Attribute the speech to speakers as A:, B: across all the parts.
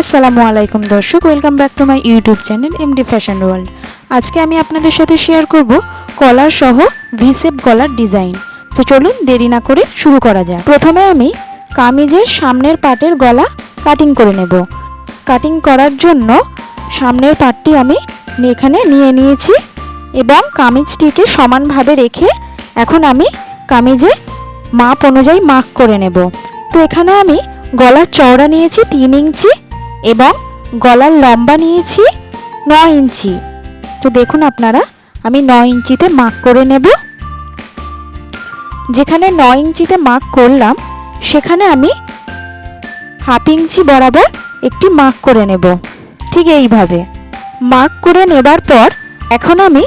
A: আসসালামু আলাইকুম দর্শক welcome back to my YouTube channel MD fashion world আজকে আমি আপনাদের সাথে শেয়ার করব কলার সহ ভিসেপ গলার ডিজাইন তো চলুন দেরি না করে শুরু করা যাক। প্রথমে আমি কামিজের সামনের পাটের গলা কাটিং করে নেব। কাটিং করার জন্য সামনের পাটটি আমি এখানে নিয়ে নিয়েছি এবং কামিজটিকে সমানভাবে রেখে এখন আমি কামিজে মাপ অনুযায়ী মার্ক করে নেব। তো এখানে আমি গলার চওড়া নিয়েছি তিন ইঞ্চি এবং গলার লম্বা নিয়েছি নয় ইঞ্চি। তো দেখুন আপনারা, আমি নয় ইঞ্চিতে মার্ক করে নেব। যেখানে নয় ইঞ্চিতে মার্ক করলাম, সেখানে আমি হাফ ইঞ্চি বরাবর একটি মার্ক করে নেব। ঠিক এইভাবে। মার্ক করে নেবার পর, এখন আমি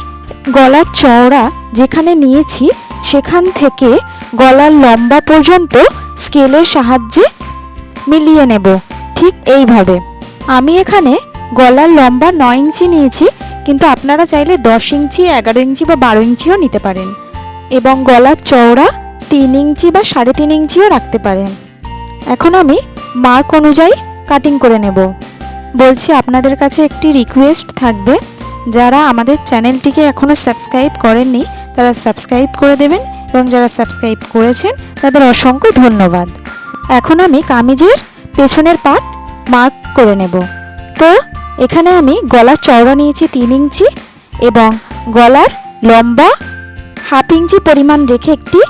A: গলার চওড়া যেখানে নিয়েছি, সেখান থেকে গলার লম্বা পর্যন্ত স্কেলের সাহায্যে মিলিয়ে নেব। ঠিক এইভাবে। আমি এখানে গলার লম্বা নয় ইঞ্চি নিয়েছি, কিন্তু আপনারা চাইলে দশ ইঞ্চি, এগারো ইঞ্চি বা বারো ইঞ্চিও নিতে পারেন এবং গলার চওড়া তিন ইঞ্চি বা সাড়ে তিন ইঞ্চিও রাখতে পারেন। এখন আমি মার্ক অনুযায়ী কাটিং করে নেব। বলছি, আপনাদের কাছে একটি রিকোয়েস্ট থাকবে। যারা আমাদের চ্যানেলটিকে এখনও সাবস্ক্রাইব করেননি, তারা সাবস্ক্রাইব করে দেবেন এবং যারা সাবস্ক্রাইব করেছেন, তাদের অসংখ্য ধন্যবাদ। এখন আমি কামিজের পেছনের পার্ট মার্ক করে নেব। তো, এখানে আমি গলার চওড়া নিয়েছি তিন ইঞ্চি এবং গলার লম্বা হাফ ইঞ্চি পরিমাণ রেখে একটি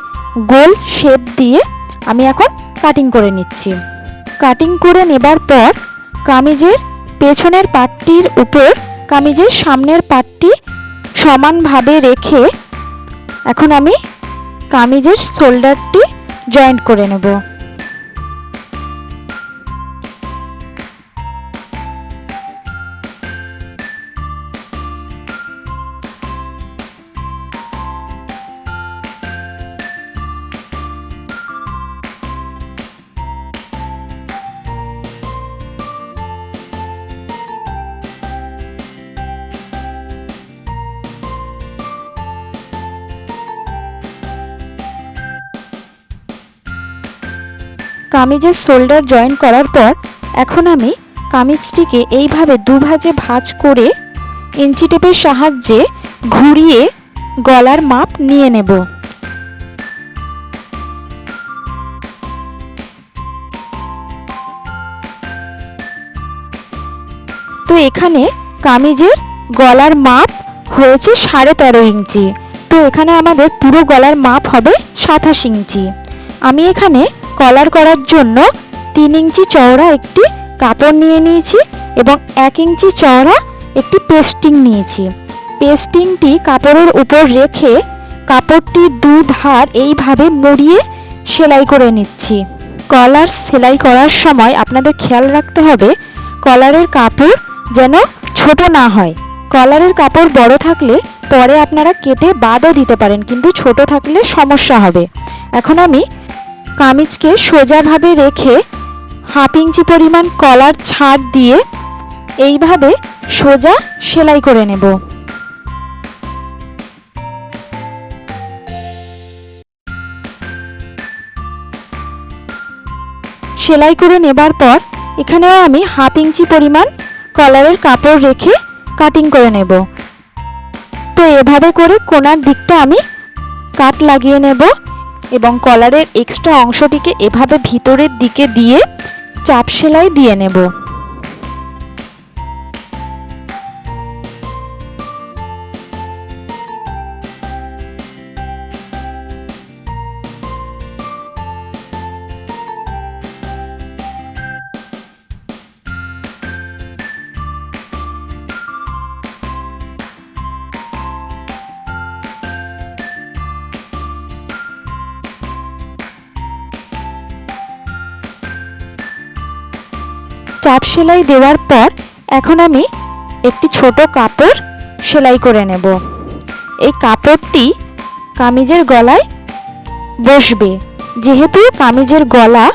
A: গোল শেপ দিয়ে আমি এখন কাটিং করে নিচ্ছি। কাটিং করে নেবার পর কামিজের পেছনের পাটটির উপর কামিজের সামনের পাটটি সমানভাবে রেখে এখন আমি কামিজের শোল্ডারটি জয়েন্ট করে নেব। কামিজের শোল্ডার জয়েন করার পর এখন আমি কামিজটিকে এইভাবে দুভাজে ভাঁজ করে ইঞ্চি টেপের সাহায্যে ঘুরিয়ে গলার মাপ নিয়ে নেব। তো এখানে কামিজের গলার মাপ হয়েছে সাড়ে তেরো ইঞ্চি। তো এখানে আমাদের পুরো গলার মাপ হবে সাতাশ ইঞ্চি। আমি এখানে কলার করার জন্য তিন ইঞ্চি চওড়া একটি কাপড় নিয়ে নিয়েছি এবং এক ইঞ্চি চওড়া একটি পেস্টিং নিয়েছি। পেস্টিংটি কাপড়ের উপর রেখে কাপড়টির দু ধার এইভাবে মুড়িয়ে সেলাই করে নিচ্ছি। কলার সেলাই করার সময় আপনাদের খেয়াল রাখতে হবে, কলারের কাপড় যেন ছোট না হয়। কলারের কাপড় বড় থাকলে পরে আপনারা কেটে বাদও দিতে পারেন, কিন্তু ছোট থাকলে সমস্যা হবে। এখন আমি কামিজকে সোজাভাবে রেখে হাফ ইঞ্চি পরিমাণ কলার ছাড় দিয়ে এইভাবে সোজা সেলাই করে নেব। সেলাই করে নেবার পর এখানেও আমি হাফ ইঞ্চি পরিমাণ কলারের কাপড় রেখে কাটিং করে নেব। তো এভাবে করে কোনার দিকটা আমি কাট লাগিয়ে নেব। এবং কলারের এক্সট্রা অংশটিকে এভাবে ভিতরের দিকে দিয়ে চাপ সেলাই দিয়ে নেব। চাপ সেলাই দেওয়ার পর এখন আমি একটি ছোট কাপড় সেলাই করে নেব। এই কাপড়টি কামিজের গলায় বসবে। যেহেতু কামিজের গলা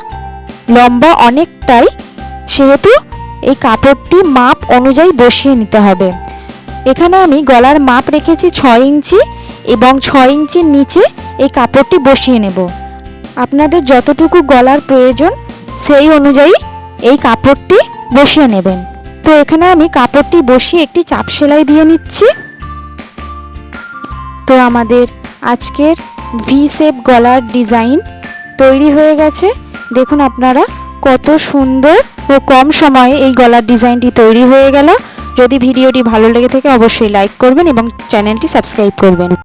A: লম্বা অনেকটাই, সেহেতু এই কাপড়টি মাপ অনুযায়ী বসিয়ে নিতে হবে। এখানে আমি গলার মাপ রেখেছি ছয় ইঞ্চি এবং ছয় ইঞ্চির নিচে এই কাপড়টি বসিয়ে নেব। আপনাদের যতটুকু গলার প্রয়োজন সেই অনুযায়ী এই কাপড়টি বসিয়ে নেবেন। তো এখানে আমি কাপড়টি বসিয়ে একটি চাপ সেলাই দিয়ে নিচ্ছি। তো আমাদের আজকের ভি শেপ গলার ডিজাইন তৈরি হয়ে গেছে। দেখুন আপনারা কত সুন্দর ও কম সময়ে এই গলার ডিজাইনটি তৈরি হয়ে গেল। যদি ভিডিওটি ভালো লেগে থাকে অবশ্যই লাইক করবেন এবং চ্যানেলটি সাবস্ক্রাইব করবেন।